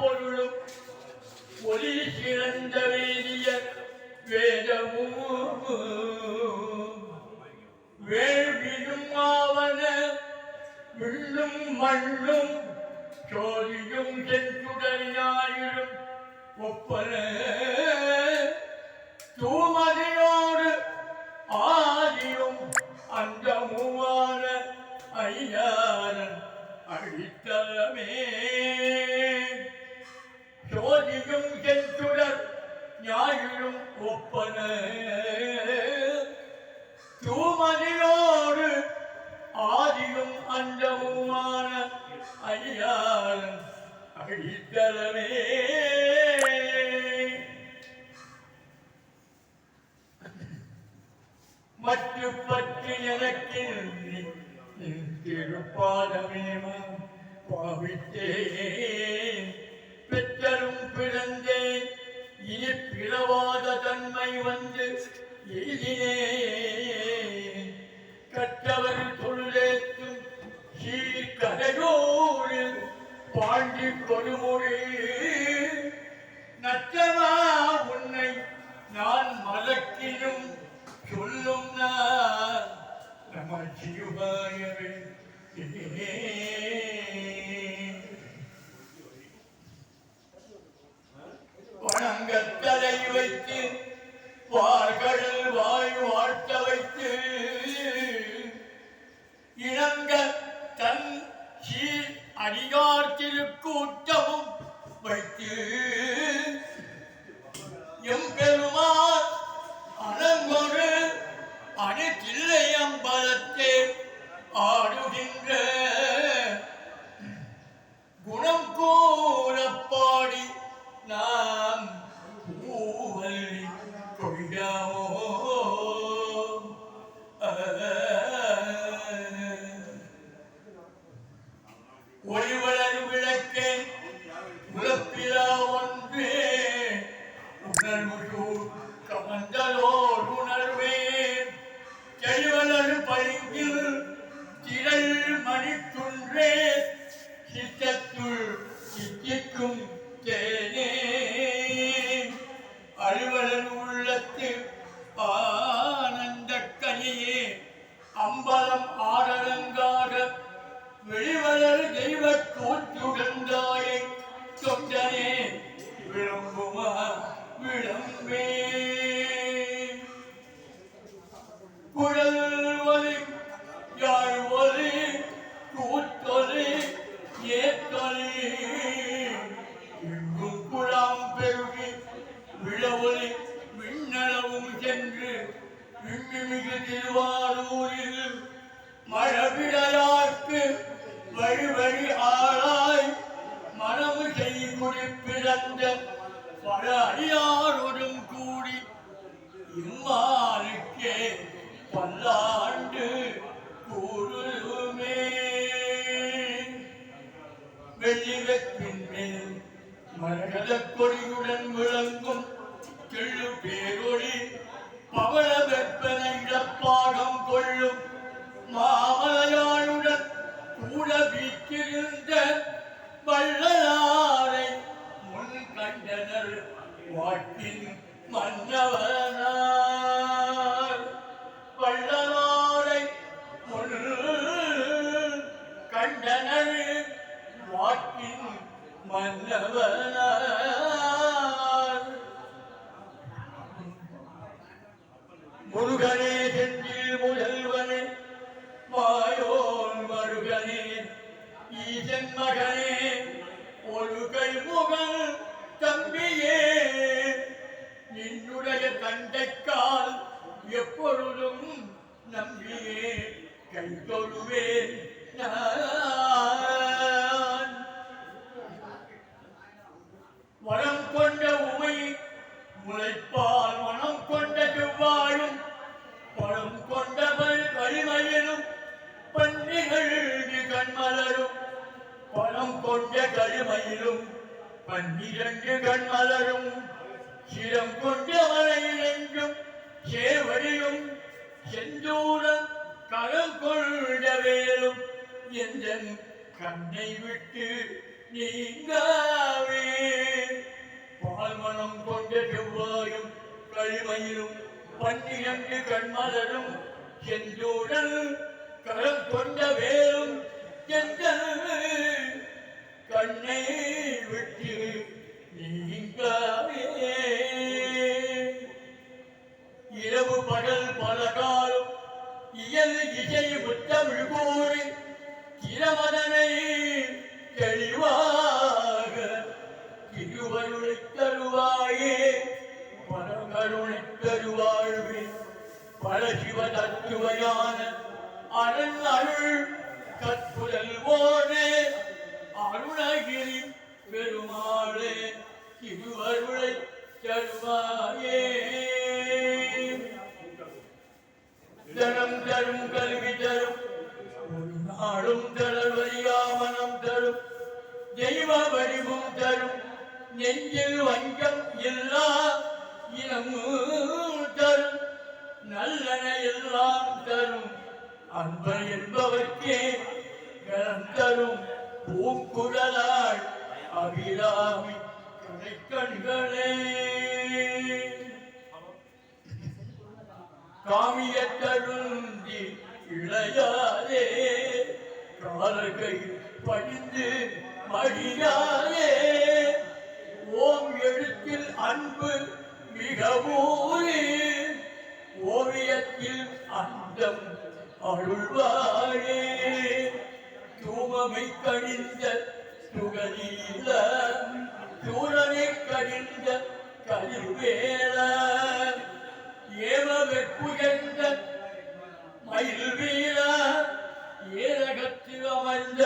பொருளும் ஒளி சிறந்த வேதிய வேதமும். வேள்வியும் ஆவன விண்ணும் மண்ணும் சோதியும் செஞ்சுடனாயிரும் ஒப்பன. தூமதியோடு ஆதியும் அந்த மூவான ஐயாரன் அழித்தலமே. ஆதியும் அந்தமுமான ஐயாரன் அழித்தலமே. மற்ற பற்றி எனக்கு திருப்பாதமேம பாவித்தேன். பெற்றரும் பிறந்தேன் இனி பிளவாத தன்மை வந்து எழுதினேன் வைத்து வாய் வாழ்த்த வைத்து இணங்க தன் கீழ் அடியார் திருக்கூட்டமும் வைத்து எம்பெருமான் அனங்கொரு அணுதில்லை அம்பலத்தே ஆடுகின்ற குணம் கூறப்பாடி நான் பல அடியாருடன் கூடி இம்மாருக்கே பல்லாண்டு கூறுமே வெள்ளிவெப்பின் மேல் மரகத கொடியுடன் விளங்கும் கிள்ளு பேரொளி மன்னவனார் கொண்ட கருமயிலும் பன்னிரண்டு கண்மலரும் சிரம் கொண்ட மலையில் எங்கும் சேவடியும் செந்தூரம் கடல் கொண்ட வேலும் எந்த கண்ணை விட்டு நீங்காவே பால்மனம் கொண்ட செவ்வாயும் கழிமையிலும் பன்னிரண்டு கண்மலரும் செந்தூடல் கரம் கொண்ட வேலும் எங்கள் இயல் இசை முத்தமிழ் கூறி திரமதனை தெளிவாக திருவருளை தருவாயே பரகருணை தருவாழ்வே. பல சிவ தத்துவையான அரண் அருள் கற்புதல் ஓனே அருணகிரி பெருமாளே திருவருளை தருவாயே. நெஞ்சில் வஞ்சம் இல்லா இனமும் தரும். நல்லன எல்லாம் தரும். அன்பர் என்பவர்க்கே கரம் தரும். பூங்குழலாள் அபிராமி கடைக்கண்களே காமியத்தருந்தி இளையாதே காலகை படிந்து மடியாதே. அன்பு மிகவோரே ஓவியத்தில் அந்தம் அருள்வாயே. தூமமை கழிந்த துகலீல சூரனை கழிந்த கலிவேல ஏம வெப்புகந்த மயில் வீர ஏரகத்தில் அமர்ந்த